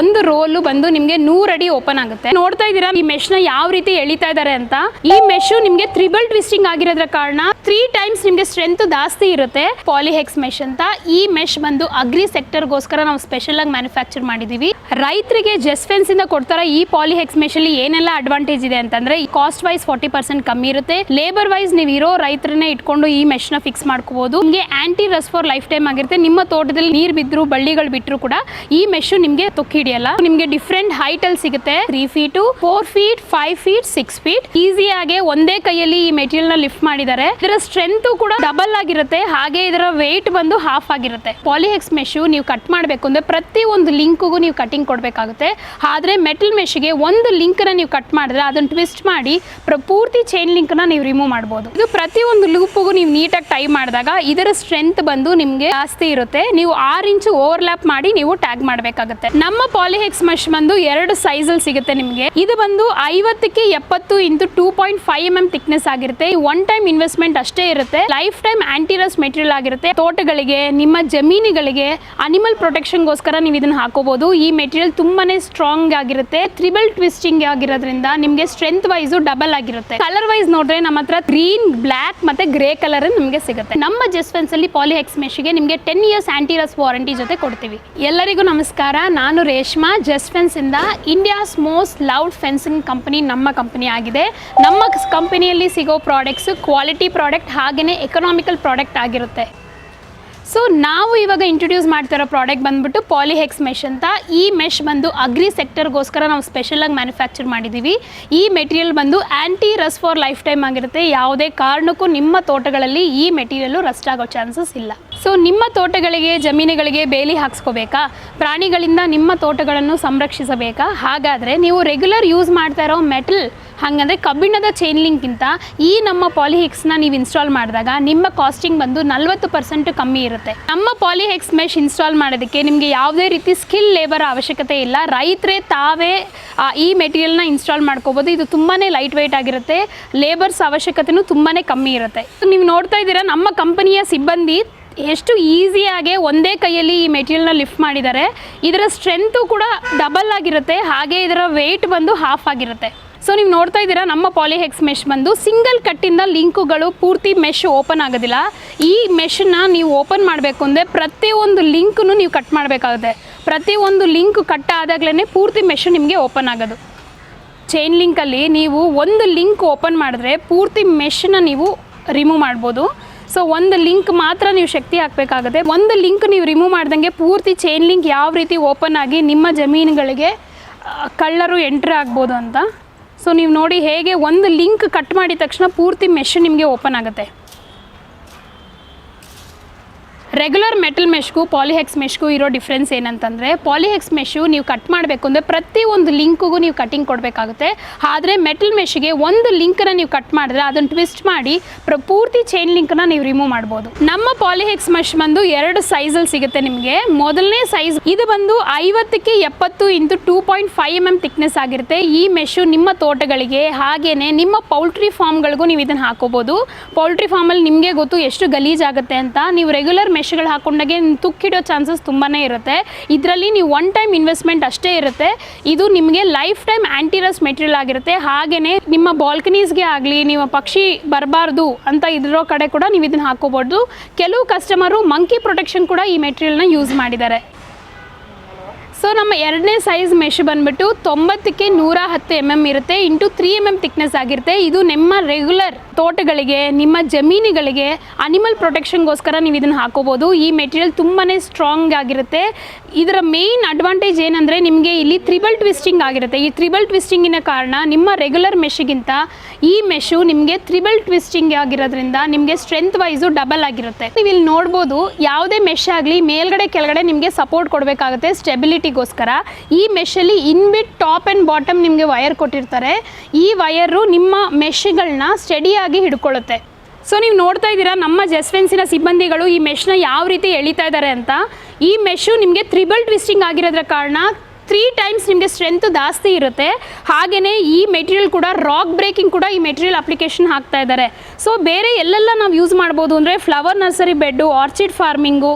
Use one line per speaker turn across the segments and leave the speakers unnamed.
ಒಂದು ರೋಲು ಬಂದು ನಿಮ್ಗೆ ನೂರ್ ಅಡಿ ಓಪನ್ ಆಗುತ್ತೆ. ನೋಡ್ತಾ ಇದೀರಾ ಈ ಮೆಶ್ನ ಯಾವ ರೀತಿ ಎಳಿತಾ ಇದ್ದಾರೆ ಅಂತ? ಈ ಮೆಶ್ ನಿಮ್ಗೆ ತ್ರಿಬಲ್ ಟ್ವಿಸ್ಟಿಂಗ್ ಆಗಿರೋದ್ರ ಕಾರಣ ತ್ರೀ ಟೈಮ್ಸ್ ನಿಮ್ಗೆ ಸ್ಟ್ರೆಂತ್ ಜಾಸ್ತಿ ಇರುತ್ತೆ. ಪಾಲಿಹೆಕ್ಸ್ ಮೆಶ್ ಅಂತ. ಈ ಮೆಶ್ ಬಂದು ಅಗ್ರಿ ಸೆಕ್ಟರ್ ಗೋಸ್ಕರ ನಾವು ಸ್ಪೆಷಲ್ ಆಗಿ ಮ್ಯಾನುಫ್ಯಾಕ್ಚರ್ ಮಾಡಿದೀವಿ. ರೈತರಿಗೆ ಜೆಸ್ಫೆನ್ಸ್ ಫೆನ್ಸ್ ಇಂದ ಕೊಡ್ತಾರ ಈ ಪಾಲಿಹೆಕ್ಸ್ ಮೆಶ್ ಅಲ್ಲಿ ಏನೆಲ್ಲ ಅಡ್ವಾಂಟೇಜ್ ಇದೆ ಅಂತಂದ್ರೆ ಕಾಸ್ಟ್ ವೈಸ್ ಫಾರ್ಟಿ ಪರ್ಸೆಂಟ್ ಕಮ್ಮಿ ಇರುತ್ತೆ. ಲೇಬರ್ ವೈಸ್ ನೀವು ಇರೋ ರೈತರನ್ನೇ ಇಟ್ಕೊಂಡು ಈ ಮೆಶ್ನ ಫಿಕ್ಸ್ ಮಾಡ್ಕೋಬಹುದು ನಿಮಗೆ anti rust for life time ಆಗಿರುತ್ತೆ. ನಿಮ್ಮ ತೋಟದಲ್ಲಿ ನೀರ್ ಬಿದ್ರು, ಬಳ್ಳಿಗಳು ಬಿಟ್ಟರು ಕೂಡ ಈ ಮೆಶ್ ನಿಮ್ಗೆ ತೊಕ್ಕಿ ಹಿಡಿಯಲ್ಲ ನಿಮ್ಗೆ ಡಿಫ್ರೆಂಟ್ ಹೈಟ್ ಅಲ್ಲಿ ಸಿಗುತ್ತೆ. Three feet four feet five feet six feet ಈಸಿಯಾಗಿ ಒಂದೇ ಕೈಯಲ್ಲಿ ಈ ಮೆಟೀರಿಯಲ್ನ ಲಿಫ್ಟ್ ಮಾಡಿದ್ದಾರೆ. ಇದರ ಸ್ಟ್ರೆಂತ್ ಕೂಡ ಡಬಲ್ ಆಗಿರುತ್ತೆ. ಹಾಗೆ ಇದರ ವೆಯ್ಟ್ ಬಂದು ಹಾಫ್ ಆಗಿರುತ್ತೆ. ಪಾಲಿಹೆಕ್ಸ್ ಮೆಶು ನೀವು ಕಟ್ ಮಾಡಬೇಕು ಅಂದ್ರೆ ಪ್ರತಿ ಒಂದು ಲಿಂಕ್ಗೂ ನೀವು ಕಟಿಂಗ್ ಕೊಡಬೇಕಾಗುತ್ತೆ. ಆದ್ರೆ ಮೆಟಲ್ ಮೆಶ್ಗೆ ಒಂದು ಲಿಂಕ್ನ ನೀವು ಕಟ್ ಮಾಡಿದ್ರೆ ಅದನ್ನ ಟ್ವಿಸ್ಟ್ ಮಾಡಿ ಪ್ರ- ಪೂರ್ತಿ ಚೈನ್ ಲಿಂಕ್ನ ನೀವು ರಿಮೂವ್ ಮಾಡಬಹುದು ಇದು ಪ್ರತಿ ಒಂದು ಲೂಪ್ಗೂ ನೀವು ನೀಟಾಗಿ ಟೈ ಮಾಡಿದಾಗ ಇದರ ಸ್ಟ್ರೆಂತ್ ಬಂದು ನಿಮ್ಗೆ ಜಾಸ್ತಿ ಇರುತ್ತೆ. ನೀವು ಆರು ಇಂಚು ಓವರ್ಲ್ಯಾಪ್ ಮಾಡಿ ನೀವು ಟ್ಯಾಗ್ ಮಾಡಬೇಕಾಗುತ್ತೆ. ನಮ್ಮ ಪಾಲಿಹೆಕ್ಸ್ ಮಶ್ ಬಂದು ಎರಡು ಸೈಜ್ ಅಲ್ಲಿ ಸಿಗುತ್ತೆ ನಿಮಗೆ. ಇದು ಬಂದು ಐವತ್ತಕ್ಕೆ ಎಪ್ಪತ್ತು into two point five M M thickness ಆಗಿರುತ್ತೆ. ಒನ್ ಟೈಮ್ ಇನ್ವೆಸ್ಟ್ಮೆಂಟ್ ಅಷ್ಟೇ ಇರುತ್ತೆ. ಲೈಫ್ ಟೈಮ್ ಆಂಟಿರಸ್ ಮೆಟೀರಿಯಲ್ ಆಗಿರುತ್ತೆ. ತೋಟಗಳಿಗೆ, ನಿಮ್ಮ ಜಮೀನುಗಳಿಗೆ ಅನಿಮಲ್ ಪ್ರೊಟೆಕ್ಷನ್ಗೋಸ್ಕರ ನೀವು ಇದನ್ನ ಹಾಕೋಬಹುದು ಈ ಮೆಟೀರಿಯಲ್ ತುಂಬಾನೇ ಸ್ಟ್ರಾಂಗ್ ಆಗಿರುತ್ತೆ. ತ್ರಿಬಲ್ ಟ್ವಿಸ್ಟಿಂಗ್ ಆಗಿರೋದ್ರಿಂದ ನಿಮಗೆ ಸ್ಟ್ರೆಂತ್ ವೈಸ್ ಡಬಲ್ ಆಗಿರುತ್ತೆ. ಕಲರ್ ವೈಸ್ ನೋಡ್ರೆ ನಮ್ಮ ಹತ್ರ ಗ್ರೀನ್ ಬ್ಲಾಕ್ ಮತ್ತೆ ಗ್ರೇ ಕಲರ್ ನಿಮಗೆ ಸಿಗುತ್ತೆ. ನಮ್ಮ ಜಸ್ಫೆನ್ಸ್ ಅಲ್ಲಿ ಪಾಲಿಹೆಕ್ಸ್ ಮೆಶ್ಗೆ ನಿಮಗೆ ಟೆನ್ ಇಯರ್ಸ್ ಆಂಟಿರಸ್ ವಾರಂಟಿ ಜೊತೆ ಕೊಡ್ತೀವಿ. ಎಲ್ಲರಿಗೂ ನಮಸ್ಕಾರ. ನಾನು ರೇಷ್ಮಾ ಜಸ್ಫೆನ್ಸ್ ಇಂದ India's most loud fencing company ನಮ್ಮ ಕಂಪನಿ ಆಗಿದೆ. ನಮ್ಮ ಕಂಪನಿಯಲ್ಲಿ ಸಿಗೋ ಪ್ರಾಡಕ್ಟ್ಸ್ ಕ್ವಾಲಿಟಿ ಪ್ರಾಡಕ್ಟ್ ಹಾಗೆಯೇ ಎಕನಾಮಿಕಲ್ ಪ್ರಾಡಕ್ಟ್ ಆಗಿರುತ್ತೆ. ಸೊ ನಾವು ಇವಾಗ ಇಂಟ್ರೊಡ್ಯೂಸ್ ಮಾಡ್ತಿರೋ ಪ್ರಾಡಕ್ಟ್ ಬಂದ್ಬಿಟ್ಟು ಪಾಲಿಹೆಕ್ಸ್ ಮೆಶ್ ಅಂತ. ಈ ಮೆಶ್ ಬಂದು ಅಗ್ರಿ ಸೆಕ್ಟರ್ಗೋಸ್ಕರ ನಾವು ಸ್ಪೆಷಲಾಗಿ ಮ್ಯಾನುಫ್ಯಾಕ್ಚರ್ ಮಾಡಿದ್ದೀವಿ ಈ ಮೆಟೀರಿಯಲ್ ಬಂದು anti rust for life time ಆಗಿರುತ್ತೆ. ಯಾವುದೇ ಕಾರಣಕ್ಕೂ ನಿಮ್ಮ ತೋಟಗಳಲ್ಲಿ ಈ ಮೆಟೀರಿಯಲ್ಲು ರಸ್ಟ್ ಆಗೋ ಚಾನ್ಸಸ್ ಇಲ್ಲ. ಸೊ ನಿಮ್ಮ ತೋಟಗಳಿಗೆ, ಜಮೀನುಗಳಿಗೆ ಬೇಲಿ ಹಾಕ್ಸ್ಕೋಬೇಕಾ? ಪ್ರಾಣಿಗಳಿಂದ ನಿಮ್ಮ ತೋಟಗಳನ್ನು ಸಂರಕ್ಷಿಸಬೇಕಾ? ಹಾಗಾದರೆ ನೀವು ರೆಗ್ಯುಲರ್ ಯೂಸ್ ಮಾಡ್ತಾ ಇರೋ ಮೆಟಲ್ ಹಾಗಂದ್ರೆ ಕಬ್ಬಿಣದ ಚೈನ್ ಲಿಂಕ್ಗಿಂತ ಈ ನಮ್ಮ ಪಾಲಿಹೆಕ್ಸ್ನ ನೀವು ಇನ್ಸ್ಟಾಲ್ ಮಾಡಿದಾಗ ನಿಮ್ಮ ಕಾಸ್ಟಿಂಗ್ ಬಂದು ನಲ್ವತ್ತು ಪರ್ಸೆಂಟ್ ಕಮ್ಮಿ ಇರುತ್ತೆ. ನಮ್ಮ ಪಾಲಿಹೆಕ್ಸ್ ಮೆಶ್ ಇನ್ಸ್ಟಾಲ್ ಮಾಡೋದಕ್ಕೆ ನಿಮಗೆ ಯಾವುದೇ ರೀತಿ ಸ್ಕಿಲ್ ಲೇಬರ್ ಅವಶ್ಯಕತೆ ಇಲ್ಲ. ರೈತರೇ ತಾವೇ ಈ ಮೆಟೀರಿಯಲ್ನ ಇನ್ಸ್ಟಾಲ್ ಮಾಡ್ಕೋಬೋದು. ಇದು ತುಂಬಾ ಲೈಟ್ ವೆಯ್ಟ್ ಆಗಿರುತ್ತೆ. ಲೇಬರ್ಸ್ ಅವಶ್ಯಕತೆಯೂ ತುಂಬಾ ಕಮ್ಮಿ ಇರುತ್ತೆ. ನೀವು ನೋಡ್ತಾ ಇದ್ದೀರಾ, ನಮ್ಮ ಕಂಪನಿಯ ಸಿಬ್ಬಂದಿ ಎಷ್ಟು ಈಸಿಯಾಗಿ ಒಂದೇ ಕೈಯಲ್ಲಿ ಈ ಮೆಟೀರಿಯಲ್ನ ಲಿಫ್ಟ್ ಮಾಡಿದ್ದಾರೆ. ಇದರ ಸ್ಟ್ರೆಂತು ಕೂಡ ಡಬಲ್ ಆಗಿರುತ್ತೆ. ಹಾಗೆ ಇದರ ವೆಯ್ಟ್ ಬಂದು ಹಾಫ್ ಆಗಿರುತ್ತೆ. ಸೊ ನೀವು ನೋಡ್ತಾ ಇದ್ದೀರಾ, ನಮ್ಮ ಪಾಲಿಹೆಕ್ಸ್ ಮೆಶ್ ಬಂದು ಸಿಂಗಲ್ ಕಟ್ಟಿಂದ ಲಿಂಕುಗಳು ಪೂರ್ತಿ ಮೆಶ್ ಓಪನ್ ಆಗೋದಿಲ್ಲ. ಈ ಮೆಶನ್ನ ನೀವು ಓಪನ್ ಮಾಡಬೇಕು ಅಂದರೆ ಪ್ರತಿಯೊಂದು ಲಿಂಕ್ನು ನೀವು ಕಟ್ ಮಾಡಬೇಕಾಗುತ್ತೆ. ಪ್ರತಿಯೊಂದು ಲಿಂಕ್ ಕಟ್ ಆದಾಗಲೇ ಪೂರ್ತಿ ಮೆಶ್ ನಿಮಗೆ ಓಪನ್ ಆಗೋದು. ಚೈನ್ ಲಿಂಕಲ್ಲಿ ನೀವು ಒಂದು ಲಿಂಕ್ ಓಪನ್ ಮಾಡಿದ್ರೆ ಪೂರ್ತಿ ಮೆಶ್ನ ನೀವು ರಿಮೂವ್ ಮಾಡ್ಬೋದು. ಸೊ ಒಂದು ಲಿಂಕ್ ಮಾತ್ರ ನೀವು ಶಕ್ತಿ ಹಾಕಬೇಕಾಗುತ್ತೆ. ಒಂದು ಲಿಂಕ್ ನೀವು ರಿಮೂವ್ ಮಾಡ್ದಂಗೆ ಪೂರ್ತಿ ಚೈನ್ ಲಿಂಕ್ ಯಾವ ರೀತಿ ಓಪನ್ ಆಗಿ ನಿಮ್ಮ ಜಮೀನುಗಳಿಗೆ ಕಳ್ಳರು ಎಂಟ್ರಿ ಆಗ್ಬೋದು ಅಂತ. ಸೊ ನೀವು ನೋಡಿ ಹೇಗೆ ಒಂದು ಲಿಂಕ್ ಕಟ್ ಮಾಡಿದ ತಕ್ಷಣ ಪೂರ್ತಿ ಮೆಷಿನ್ ನಿಮಗೆ ಓಪನ್ ಆಗುತ್ತೆ. ರೆಗ್ಯುಲರ್ ಮೆಟಲ್ ಮೆಶ್ಗು, ಪಾಲಿಹೆಕ್ಸ್ ಮೆಶ್ಗೂ ಇರೋ ಡಿಫ್ರೆನ್ಸ್ ಏನಂತಂದರೆ, ಪಾಲಿಹೆಕ್ಸ್ ಮೆಶು ನೀವು ಕಟ್ ಮಾಡಬೇಕು ಅಂದರೆ ಪ್ರತಿ ಒಂದು ಲಿಂಕ್ಗೂ ನೀವು ಕಟಿಂಗ್ ಕೊಡಬೇಕಾಗುತ್ತೆ. ಆದರೆ ಮೆಟಲ್ ಮೆಶ್ಗೆ ಒಂದು ಲಿಂಕನ್ನ ನೀವು ಕಟ್ ಮಾಡಿದ್ರೆ ಅದನ್ನು ಟ್ವಿಸ್ಟ್ ಮಾಡಿ ಪ್ರ, ಪೂರ್ತಿ ಚೈನ್ ಲಿಂಕ್ನ ನೀವು ರಿಮೂವ್ ಮಾಡ್ಬೋದು. ನಮ್ಮ ಪಾಲಿಹೆಕ್ಸ್ ಮೆಶ್ ಬಂದು ಎರಡು ಸೈಜಲ್ಲಿ ಸಿಗುತ್ತೆ ನಿಮಗೆ. ಮೊದಲನೇ ಸೈಜ್ ಇದು ಬಂದು ಐವತ್ತಕ್ಕೆ ಎಪ್ಪತ್ತು into two point five M M thickness ಆಗಿರುತ್ತೆ. ಈ ಮೆಶು ನಿಮ್ಮ ತೋಟಗಳಿಗೆ ಹಾಗೇನೆ ನಿಮ್ಮ ಪೌಲ್ಟ್ರಿ ಫಾರ್ಮ್ಗಳಿಗೂ ನೀವು ಇದನ್ನು ಹಾಕೋಬೋದು. ಪೌಲ್ಟ್ರಿ ಫಾರ್ಮಲ್ಲಿ ನಿಮಗೆ ಗೊತ್ತು ಎಷ್ಟು ಗಲೀಜಾಗುತ್ತೆ ಅಂತ. ನೀವು ರೆಗ್ಯುಲರ್ ಮೆಶ್ಗಳು ಹಾಕೊಂಡಾಗೆ ತುಕ್ಕಿಡೋ ಚಾನ್ಸಸ್ ತುಂಬಾ ಇರುತ್ತೆ. ಇದರಲ್ಲಿ ನೀವು ಒನ್ ಟೈಮ್ ಇನ್ವೆಸ್ಟ್ಮೆಂಟ್ ಅಷ್ಟೇ ಇರುತ್ತೆ. ಇದು ನಿಮಗೆ ಲೈಫ್ ಟೈಮ್ ಆ್ಯಂಟಿರಸ್ ಮೆಟೀರಿಯಲ್ ಆಗಿರುತ್ತೆ. ಹಾಗೆಯೇ ನಿಮ್ಮ ಬಾಲ್ಕನೀಸ್ಗೆ ಆಗಲಿ, ನಿಮ್ಮ ಪಕ್ಷಿ ಬರಬಾರ್ದು ಅಂತ ಇರೋ ಕಡೆ ಕೂಡ ನೀವು ಇದನ್ನು ಹಾಕೋಬೋದು. ಕೆಲವು ಕಸ್ಟಮರು ಮಂಕಿ ಪ್ರೊಟೆಕ್ಷನ್ ಕೂಡ ಈ ಮೆಟೀರಿಯಲ್ನ ಯೂಸ್ ಮಾಡಿದ್ದಾರೆ. ಸೊ ನಮ್ಮ ಎರಡನೇ ಸೈಜ್ ಮೆಶ್ ಬಂದ್ಬಿಟ್ಟು ತೊಂಬತ್ತಕ್ಕೆ ನೂರ ಹತ್ತು ಎಂ ಎಂ ಇರುತ್ತೆ. Into three M M thickness ಆಗಿರುತ್ತೆ. ಇದು ನಿಮ್ಮ ರೆಗ್ಯುಲರ್ ತೋಟಗಳಿಗೆ, ನಿಮ್ಮ ಜಮೀನುಗಳಿಗೆ ಅನಿಮಲ್ ಪ್ರೊಟೆಕ್ಷನ್ಗೋಸ್ಕರ ನೀವು ಇದನ್ನು ಹಾಕೋಬೋದು. ಈ ಮೆಟೀರಿಯಲ್ ತುಂಬಾ ಸ್ಟ್ರಾಂಗ್ ಆಗಿರುತ್ತೆ. ಇದರ ಮೇನ್ ಅಡ್ವಾಂಟೇಜ್ ಏನಂದರೆ ನಿಮಗೆ ಇಲ್ಲಿ ತ್ರಿಬಲ್ ಟ್ವಿಸ್ಟಿಂಗ್ ಆಗಿರುತ್ತೆ. ಈ ತ್ರಿಬಲ್ ಟ್ವಿಸ್ಟಿಂಗಿನ ಕಾರಣ ನಿಮ್ಮ ರೆಗ್ಯುಲರ್ ಮೆಶ್ಗಿಂತ ಈ ಮೆಶು ನಿಮಗೆ ತ್ರಿಬಲ್ ಟ್ವಿಸ್ಟಿಂಗ್ ಆಗಿರೋದ್ರಿಂದ ನಿಮಗೆ ಸ್ಟ್ರೆಂತ್ ವೈಸು ಡಬಲ್ ಆಗಿರುತ್ತೆ. ನೀವು ಇಲ್ಲಿ ನೋಡ್ಬೋದು, ಯಾವುದೇ ಮೆಶ್ ಆಗಲಿ ಮೇಲ್ಗಡೆ ಕೆಳಗಡೆ ನಿಮಗೆ ಸಪೋರ್ಟ್ ಕೊಡಬೇಕಾಗುತ್ತೆ. ಸ್ಟೆಬಿಲಿಟಿಗೋಸ್ಕರ ಈ ಮೆಷಲ್ಲಿ ಇನ್ಬಿಟ್ ಟಾಪ್ ಆ್ಯಂಡ್ ಬಾಟಮ್ ನಿಮಗೆ ವೈರ್ ಕೊಟ್ಟಿರ್ತಾರೆ. ಈ ವಯರು ನಿಮ್ಮ ಮೆಷ್ಗಳನ್ನ ಸ್ಟಡಿಯಾಗಿ ಹಿಡ್ಕೊಳ್ಳುತ್ತೆ. ಸೊ ನೀವು ನೋಡ್ತಾ ಇದ್ದೀರಾ ನಮ್ಮ ಜಸ್ವೆನ್ಸಿನ ಸಿಬ್ಬಂದಿಗಳು ಈ ಮೆಷ್ನ ಯಾವ ರೀತಿ ಎಳಿತಾ ಇದ್ದಾರೆ ಅಂತ. ಈ ಮೆಶು ನಿಮಗೆ ತ್ರಿಬಲ್ ಟ್ವಿಸ್ಟಿಂಗ್ ಆಗಿರೋದ್ರ ಕಾರಣ ತ್ರೀ ಟೈಮ್ಸ್ ನಿಮಗೆ ಸ್ಟ್ರೆಂತ್ ಜಾಸ್ತಿ ಇರುತ್ತೆ. ಹಾಗೆಯೇ ಈ ಮೆಟೀರಿಯಲ್ ಕೂಡ ರಾಕ್ ಬ್ರೇಕಿಂಗ್ ಕೂಡ ಈ ಮೆಟೀರಿಯಲ್ ಅಪ್ಲಿಕೇಶನ್ ಹಾಕ್ತಾ ಇದ್ದಾರೆ. ಸೊ ಬೇರೆ ಎಲ್ಲೆಲ್ಲ ನಾವು ಯೂಸ್ ಮಾಡ್ಬೋದು ಅಂದರೆ flower nursery bed orchid farming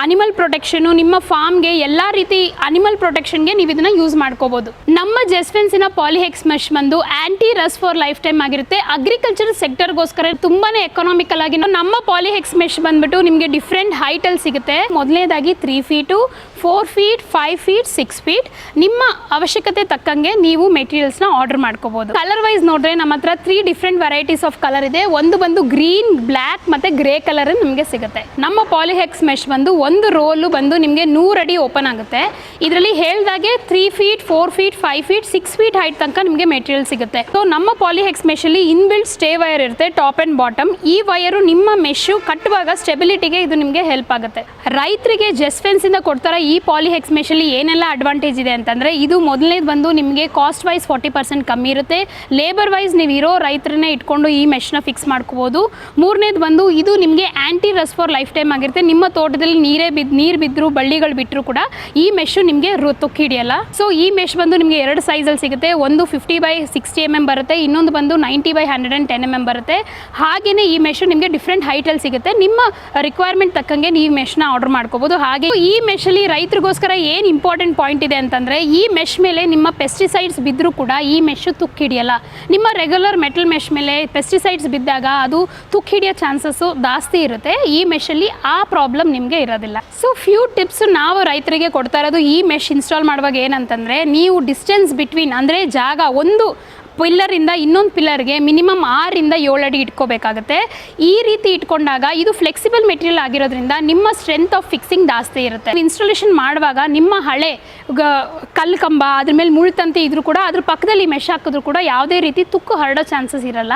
animal protection ನಿಮ್ಮ ಫಾರ್ಮ್ಗೆ ಎಲ್ಲ ರೀತಿ ಅನಿಮಲ್ ಪ್ರೊಟೆಕ್ಷನ್ಗೆ ನೀವು ಇದನ್ನ ಯೂಸ್ ಮಾಡ್ಕೋಬಹುದು ನಮ್ಮ ಜೆಸ್ಫೆನ್ಸಿನ ಪಾಲಿಹೆಕ್ಸ್ ಮೆಶ್ ಬಂದು anti rust for life time ಆಗಿರುತ್ತೆ. ಅಗ್ರಿಕಲ್ಚರ್ ಸೆಕ್ಟರ್ಗೋಸ್ಕರ ತುಂಬಾನೇ ಎಕನಾಮಿಕಲ್ ಆಗಿ ನಮ್ಮ ಪಾಲಿಹೆಕ್ಸ್ ಮೆಶ್ ಬಂದ್ಬಿಟ್ಟು ನಿಮಗೆ ಡಿಫ್ರೆಂಟ್ ಹೈಟ್ ಅಲ್ಲಿ ಸಿಗುತ್ತೆ. ಮೊದಲನೇದಾಗಿ three feet four feet five feet six feet ನಿಮ್ಮ ಅವಶ್ಯಕತೆ ತಕ್ಕಂಗೆ ನೀವು ಮೆಟೀರಿಯಲ್ಸ್ನ ಆರ್ಡರ್ ಮಾಡ್ಕೋಬಹುದು ಕಲರ್ ವೈಸ್ ನೋಡಿದ್ರೆ ನಮ್ಮ ಹತ್ರ three different varieties of colour ಇದೆ. ಒಂದು ಬಂದು ಗ್ರೀನ್ ಬ್ಲ್ಯಾಕ್ ಮತ್ತೆ ಗ್ರೇ ಕಲರ್ ನಿಮಗೆ ಸಿಗುತ್ತೆ. ನಮ್ಮ ಪಾಲಿಹೆಕ್ಸ್ ಮೆಶ್ ಬಂದು ಒಂದು ರೋಲು ಬಂದು ನಿಮಗೆ ನೂರು ಅಡಿ ಓಪನ್ ಆಗುತ್ತೆ. ಇದರಲ್ಲಿ ಹೇಳ್ದಾಗೆ three feet four feet five feet six feet height ತನಕ ನಿಮಗೆ ಮೆಟೀರಿಯಲ್ ಸಿಗುತ್ತೆ. ಸೊ ನಮ್ಮ ಪಾಲಿಹೆಕ್ಸ್ ಮೆಶಲ್ಲಿ ಇನ್ಬಿಲ್ಟ್ ಸ್ಟೇ ವೈರ್ ಇರುತ್ತೆ ಟಾಪ್ ಆ್ಯಂಡ್ ಬಾಟಮ್ ಈ ವೈರು ನಿಮ್ಮ ಮೆಶ್ಶು ಕಟ್ಟುವಾಗ ಸ್ಟೆಬಿಲಿಟಿಗೆ ಇದು ನಿಮಗೆ ಹೆಲ್ಪ್ ಆಗುತ್ತೆ. ರೈತರಿಗೆ ಜೆಸ್ಫೆನ್ಸ್ ಇಂದ ಕೊಡ್ತಾರ ಪಾಲಿಹೆಕ್ಸ್ ಮೆಶಲ್ಲಿ ಏನೆಲ್ಲ ಅಡ್ವಾಂಟೇಜ್ ಇದೆ ಅಂತಂದರೆ ಇದು ಮೊದಲನೇದು ಬಂದು ನಿಮಗೆ ಕಾಸ್ಟ್ ವೈಸ್ ಫಾರ್ಟಿ ಪರ್ಸೆಂಟ್ ಕಮ್ಮಿ ಇರುತ್ತೆ. ಲೇಬರ್ ವೈಸ್ ನೀವು ಇರೋ ರೈತರನ್ನೇ ಇಟ್ಕೊಂಡು ಈ ಮೆಷಿನ ಫಿಕ್ಸ್ ಮಾಡ್ಕೋಬೋದು. ಮೂರನೇದು ಬಂದು ಇದು ನಿಮಗೆ anti rust for life time ಆಗಿರುತ್ತೆ. ನಿಮ್ಮ ತೋಟದಲ್ಲಿ ನೀರೇ ಬಿದ್ದು ನೀರು ಬಿದ್ದರೂ ಬಳ್ಳಿಗಳು ಬಿಟ್ಟರು ಕೂಡ ಈ ಮೆಷು ನಿಮಗೆ ತೊಕ್ಕಿಡಿಯಲ್ಲ ಸೊ ಈ ಮೆಶ್ ಬಂದು ನಿಮಗೆ ಎರಡು ಸೈಜಲ್ಲಿ ಸಿಗುತ್ತೆ. ಒಂದು fifty by sixty M M ಬರುತ್ತೆ. ಇನ್ನೊಂದು ಬಂದು ninety by hundred and ten M M ಬರುತ್ತೆ. ಹಾಗೆಯೇ ಈ ಮೆಶು ನಿಮಗೆ ಡಿಫ್ರೆಂಟ್ ಹೈಟಲ್ಲಿ ಸಿಗುತ್ತೆ. ನಿಮ್ಮ ರಿಕ್ವೈರ್ಮೆಂಟ್ ತಕ್ಕಂಗೆ ನೀವು ಮೆಶ್ನ ಆರ್ಡರ್ ಮಾಡ್ಕೋಬೋದು. ಹಾಗೆ ಈ ಮೆಶಲ್ಲಿ ರೈತರಿಗೋಸ್ಕರ ಏನು ಇಂಪಾರ್ಟೆಂಟ್ ಪಾಯಿಂಟ್ ಇದೆ ಅಂತಂದರೆ, ಈ ಮೆಶ್ ಮೇಲೆ ನಿಮ್ಮ ಪೆಸ್ಟಿಸೈಡ್ಸ್ ಬಿದ್ದರೂ ಕೂಡ ಈ ಮೆಶ್ ತುಕ್ಕು ಹಿಡಿಯಲ್ಲ. ನಿಮ್ಮ ರೆಗ್ಯುಲರ್ ಮೆಟಲ್ ಮೆಶ್ ಮೇಲೆ ಪೆಸ್ಟಿಸೈಡ್ಸ್ ಬಿದ್ದಾಗ ಅದು ತುಕ್ಕು ಹಿಡಿಯೋ ಚಾನ್ಸಸ್ಸು ಜಾಸ್ತಿ ಇರುತ್ತೆ. ಈ ಮೆಶಲ್ಲಿ ಆ ಪ್ರಾಬ್ಲಮ್ ನಿಮಗೆ ಇರೋದಿಲ್ಲ. ಸೊ ಫ್ಯೂ ಟಿಪ್ಸ್ ನಾವು ರೈತರಿಗೆ ಕೊಡ್ತಾ ಇರೋದು ಈ ಮೆಶ್ ಇನ್ಸ್ಟಾಲ್ ಮಾಡುವಾಗ ಏನಂತಂದರೆ, ನೀವು ಡಿಸ್ಟೆನ್ಸ್ ಬಿಟ್ವೀನ್ ಅಂದರೆ ಜಾಗ ಒಂದು ಪಿಲ್ಲರಿಂದ ಇನ್ನೊಂದು ಪಿಲ್ಲರ್ಗೆ ಮಿನಿಮಮ್ ಆರಿಂದ ಏಳು ಅಡಿ ಇಟ್ಕೋಬೇಕಾಗುತ್ತೆ. ಈ ರೀತಿ ಇಟ್ಕೊಂಡಾಗ ಇದು ಫ್ಲೆಕ್ಸಿಬಲ್ ಮೆಟೀರಿಯಲ್ ಆಗಿರೋದ್ರಿಂದ ನಿಮ್ಮ ಸ್ಟ್ರೆಂತ್ ಆಫ್ ಫಿಕ್ಸಿಂಗ್ ಜಾಸ್ತಿ ಇರುತ್ತೆ. ಇನ್ಸ್ಟಾಲೇಷನ್ ಮಾಡುವಾಗ ನಿಮ್ಮ ಹಳೆ ಕಲ್ಲು ಕಂಬ ಅದ್ರ ಮೇಲೆ ಮುಳ್ತಂತೆ ಇದ್ರೂ ಕೂಡ ಅದ್ರ ಪಕ್ಕದಲ್ಲಿ ಮೆಶ್ ಹಾಕಿದ್ರು ಕೂಡ ಯಾವುದೇ ರೀತಿ ತುಕ್ಕು ಹರಡೋ ಚಾನ್ಸಸ್ ಇರಲ್ಲ.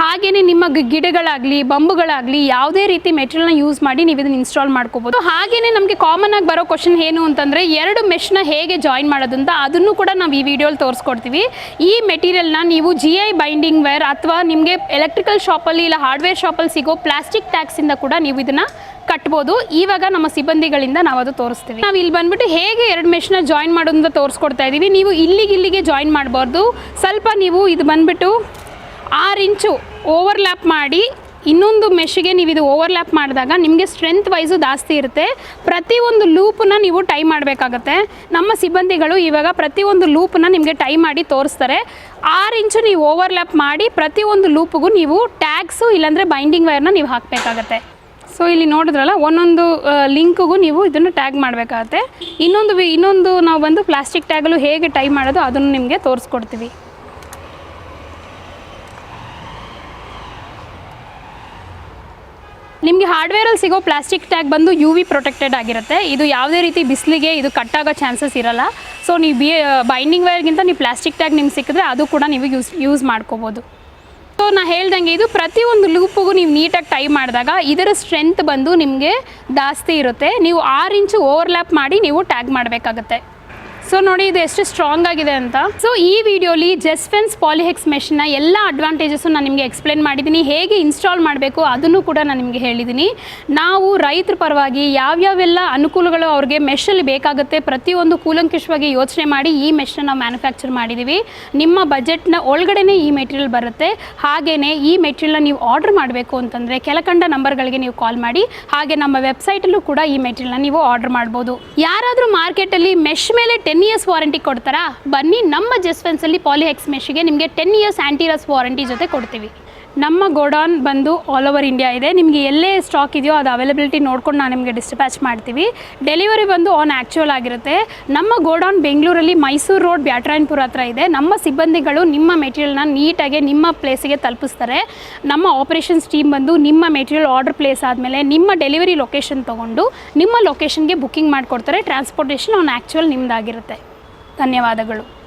ಹಾಗೆಯೇ ನಿಮ್ಮ ಗಿಡಗಳಾಗಲಿ, ಬಂಬುಗಳಾಗಲಿ ಯಾವುದೇ ರೀತಿ ಮೆಟೀರಿಯಲ್ನ ಯೂಸ್ ಮಾಡಿ ನೀವು ಇದನ್ನ ಇನ್ಸ್ಟಾಲ್ ಮಾಡ್ಕೋಬೋದು. ಹಾಗೆಯೇ ನಮಗೆ ಕಾಮನ್ ಆಗಿ ಬರೋ ಕ್ವಶನ್ ಏನು ಅಂತಂದರೆ ಎರಡು ಮೆಶ್ನ ಹೇಗೆ ಜಾಯಿನ್ ಮಾಡೋದು ಅಂತ ಅದನ್ನು ಕೂಡ ನಾವು ಈ ವಿಡಿಯೋಲಿ ತೋರಿಸ್ಕೊಡ್ತೀವಿ. ಈ ಮೆಟೀರಿಯಲ್ನ ನೀವು ಜಿ ಐ ಬೈಂಡಿಂಗ್ ವೇರ್ ಅಥವಾ ನಿಮಗೆ ಎಲೆಕ್ಟ್ರಿಕಲ್ ಶಾಪಲ್ಲಿ ಇಲ್ಲ ಹಾರ್ಡ್ವೇರ್ ಶಾಪಲ್ಲಿ ಸಿಗೋ ಪ್ಲಾಸ್ಟಿಕ್ ಟ್ಯಾಕ್ಸಿಂದ ಕೂಡ ನೀವು ಇದನ್ನು ಕಟ್ಬೋದು. ಇವಾಗ ನಮ್ಮ ಸಿಬ್ಬಂದಿಗಳಿಂದ ನಾವು ಅದು ತೋರಿಸ್ತೀವಿ. ನಾವು ಇಲ್ಲಿ ಬಂದ್ಬಿಟ್ಟು ಹೇಗೆ ಎರಡು ಮೆಷಿನ ಜಾಯಿನ್ ಮಾಡೋದಂತ ತೋರಿಸ್ಕೊಡ್ತಾ ಇದ್ದೀವಿ. ನೀವು ಇಲ್ಲಿಗೆ ಇಲ್ಲಿಗೆ ಜಾಯಿನ್ ಮಾಡಬಾರ್ದು. ಸ್ವಲ್ಪ ನೀವು ಇದು ಬಂದ್ಬಿಟ್ಟು ಆರು ಇಂಚು ಓವರ್ಲ್ಯಾಪ್ ಮಾಡಿ ಇನ್ನೊಂದು ಮೆಷಿಗೆ ನೀವು ಇದು ಓವರ್ಲ್ಯಾಪ್ ಮಾಡಿದಾಗ ನಿಮಗೆ ಸ್ಟ್ರೆಂತ್ ವೈಸು ಜಾಸ್ತಿ ಇರುತ್ತೆ. ಪ್ರತಿಯೊಂದು ಲೂಪನ್ನ ನೀವು ಟೈ ಮಾಡಬೇಕಾಗತ್ತೆ. ನಮ್ಮ ಸಿಬ್ಬಂದಿಗಳು ಇವಾಗ ಪ್ರತಿಯೊಂದು ಲೂಪನ್ನ ನಿಮಗೆ ಟೈ ಮಾಡಿ ತೋರಿಸ್ತಾರೆ. ಆರು ಇಂಚು ನೀವು ಓವರ್ಲ್ಯಾಪ್ ಮಾಡಿ ಪ್ರತಿಯೊಂದು ಲೂಪ್ಗೂ ನೀವು ಟ್ಯಾಗ್ಸು ಇಲ್ಲಾಂದರೆ ಬೈಂಡಿಂಗ್ ವೈರ್ನ ನೀವು ಹಾಕಬೇಕಾಗತ್ತೆ. ಸೊ ಇಲ್ಲಿ ನೋಡಿದ್ರಲ್ಲ, ಒಂದೊಂದು ಲಿಂಕ್ಗೂ ನೀವು ಇದನ್ನು ಟ್ಯಾಗ್ ಮಾಡಬೇಕಾಗತ್ತೆ. ಇನ್ನೊಂದು ಇನ್ನೊಂದು ನಾವು ಬಂದು ಪ್ಲಾಸ್ಟಿಕ್ ಟ್ಯಾಗಲ್ಲೂ ಹೇಗೆ ಟೈ ಮಾಡೋದು ಅದನ್ನು ನಿಮಗೆ ತೋರಿಸ್ಕೊಡ್ತೀವಿ. ನಿಮಗೆ ಹಾರ್ಡ್ವೇರಲ್ಲಿ ಸಿಗೋ ಪ್ಲಾಸ್ಟಿಕ್ ಟ್ಯಾಗ್ ಬಂದು ಯು ವಿ ಪ್ರೊಟೆಕ್ಟೆಡ್ ಆಗಿರುತ್ತೆ. ಇದು ಯಾವುದೇ ರೀತಿ ಬಿಸಿಲಿಗೆ ಇದು ಕಟ್ಟಾಗೋ ಚಾನ್ಸಸ್ ಇರಲ್ಲ. ಸೊ ನೀವು ಬಿ ಬೈಂಡಿಂಗ್ ವೈರ್ಗಿಂತ ನೀವು ಪ್ಲಾಸ್ಟಿಕ್ ಟ್ಯಾಗ್ ನಿಮ್ಗೆ ಸಿಕ್ಕಿದ್ರೆ ಅದು ಕೂಡ ನೀವು ಯೂಸ್ ಯೂಸ್ ಮಾಡ್ಕೋಬೋದು. ಸೊ ನಾ ಹೇಳ್ದಂಗೆ ಇದು ಪ್ರತಿಯೊಂದು ಲೂಪಿಗೂ ನೀವು ನೀಟಾಗಿ ಟೈ ಮಾಡಿದಾಗ ಇದರ ಸ್ಟ್ರೆಂತ್ ಬಂದು ನಿಮಗೆ ಜಾಸ್ತಿ ಇರುತ್ತೆ. ನೀವು ಆರು ಇಂಚು ಓವರ್ಲ್ಯಾಪ್ ಮಾಡಿ ನೀವು ಟ್ಯಾಗ್ ಮಾಡಬೇಕಾಗತ್ತೆ. ಸೊ ನೋಡಿ, ಇದು ಎಷ್ಟು ಸ್ಟ್ರಾಂಗ್ ಆಗಿದೆ ಅಂತ. ಸೊ ಈ ವಿಡಿಯೋಲಿ ಜೆಸ್ಫೆನ್ಸ್ ಪಾಲಿಹೆಕ್ಸ್ ಮೆಷಿನ್ನ ಎಲ್ಲ ಅಡ್ವಾಂಟೇಜಸ್ ನಾನು ನಿಮಗೆ ಎಕ್ಸ್ಪ್ಲೇನ್ ಮಾಡಿದ್ದೀನಿ ಹೇಗೆ ಇನ್ಸ್ಟಾಲ್ ಮಾಡಬೇಕು ಅದನ್ನು ಕೂಡ ನಾನು ನಿಮಗೆ ಹೇಳಿದ್ದೀನಿ ನಾವು ರೈತರ ಪರವಾಗಿ ಯಾವ್ಯಾವೆಲ್ಲ ಅನುಕೂಲಗಳು ಅವ್ರಿಗೆ ಮೆಷಲ್ಲಿ ಬೇಕಾಗುತ್ತೆ ಪ್ರತಿಯೊಂದು ಕೂಲಂಕುಷವಾಗಿ ಯೋಚನೆ ಮಾಡಿ ಈ ಮೆಷಿನ್ನ ನಾವು ಮ್ಯಾನುಫ್ಯಾಕ್ಚರ್ ಮಾಡಿದ್ದೀವಿ ನಿಮ್ಮ ಬಜೆಟ್ನ ಒಳಗಡೆನೇ ಈ ಮೆಟೀರಿಯಲ್ ಬರುತ್ತೆ. ಹಾಗೆಯೇ ಈ ಮೆಟೀರಿಯಲ್ನ ನೀವು ಆರ್ಡರ್ ಮಾಡಬೇಕು ಅಂತಂದರೆ ಕೆಳಕಂಡ ನಂಬರ್ಗಳಿಗೆ ನೀವು ಕಾಲ್ ಮಾಡಿ. ಹಾಗೆ ನಮ್ಮ ವೆಬ್ಸೈಟಲ್ಲೂ ಕೂಡ ಈ ಮೆಟೀರಿಯಲ್ನ ನೀವು ಆರ್ಡರ್ ಮಾಡ್ಬೋದು. ಯಾರಾದರೂ ಮಾರ್ಕೆಟಲ್ಲಿ ಮೆಶ್ ಮೇಲೆ ಟೆನ್ ಇಯರ್ಸ್ ವಾರಂಟಿ ಕೊಡ್ತಾರಾ? ಬನ್ನಿ ನಮ್ಮ ಜೆಸ್ಪೆನ್ಸಲ್ಲಿ ಪಾಲಿಹೆಕ್ಸ್ ಮೆಷಿಗೆ ನಿಮಗೆ ಟೆನ್ ಇಯರ್ಸ್ ಆ್ಯಂಟಿರಸ್ ವಾರಂಟಿ ಜೊತೆ ಕೊಡ್ತೀವಿ. ನಮ್ಮ ಗೋಡೌನ್ ಬಂದು ಆಲ್ ಓವರ್ ಇಂಡಿಯಾ ಇದೆ. ನಿಮಗೆ ಎಲ್ಲೇ ಸ್ಟಾಕ್ ಇದೆಯೋ ಅದು ಅವೈಲಬಿಲಿಟಿ ನೋಡ್ಕೊಂಡು ನಾನು ನಿಮಗೆ ಡಿಸ್ಪ್ಯಾಚ್ ಮಾಡ್ತೀವಿ. ಡೆಲಿವರಿ ಬಂದು ಆನ್ ಆ್ಯಕ್ಚುಯಲ್ ಆಗಿರುತ್ತೆ. ನಮ್ಮ ಗೋಡೌನ್ ಬೆಂಗಳೂರಲ್ಲಿ ಮೈಸೂರು ರೋಡ್ ಬ್ಯಾಟ್ರಾಯನ್ಪುರ ಹತ್ರ ಇದೆ. ನಮ್ಮ ಸಿಬ್ಬಂದಿಗಳು ನಿಮ್ಮ ಮೆಟೀರಿಯಲ್ನ ನೀಟಾಗಿ ನಿಮ್ಮ ಪ್ಲೇಸಿಗೆ ತಲುಪಿಸ್ತಾರೆ. ನಮ್ಮ ಆಪರೇಷನ್ಸ್ ಟೀಮ್ ಬಂದು ನಿಮ್ಮ ಮೆಟೀರಿಯಲ್ ಆರ್ಡರ್ ಪ್ಲೇಸ್ ಆದಮೇಲೆ ನಿಮ್ಮ ಡೆಲಿವರಿ ಲೊಕೇಶನ್ ತೊಗೊಂಡು ನಿಮ್ಮ ಲೊಕೇಶನ್ಗೆ ಬುಕ್ಕಿಂಗ್ ಮಾಡಿಕೊಡ್ತಾರೆ. ಟ್ರಾನ್ಸ್ಪೋರ್ಟೇಷನ್ ಆನ್ ಆ್ಯಕ್ಚುಯಲ್ ನಿಮ್ಮದಾಗಿರುತ್ತೆ ಧನ್ಯವಾದಗಳು.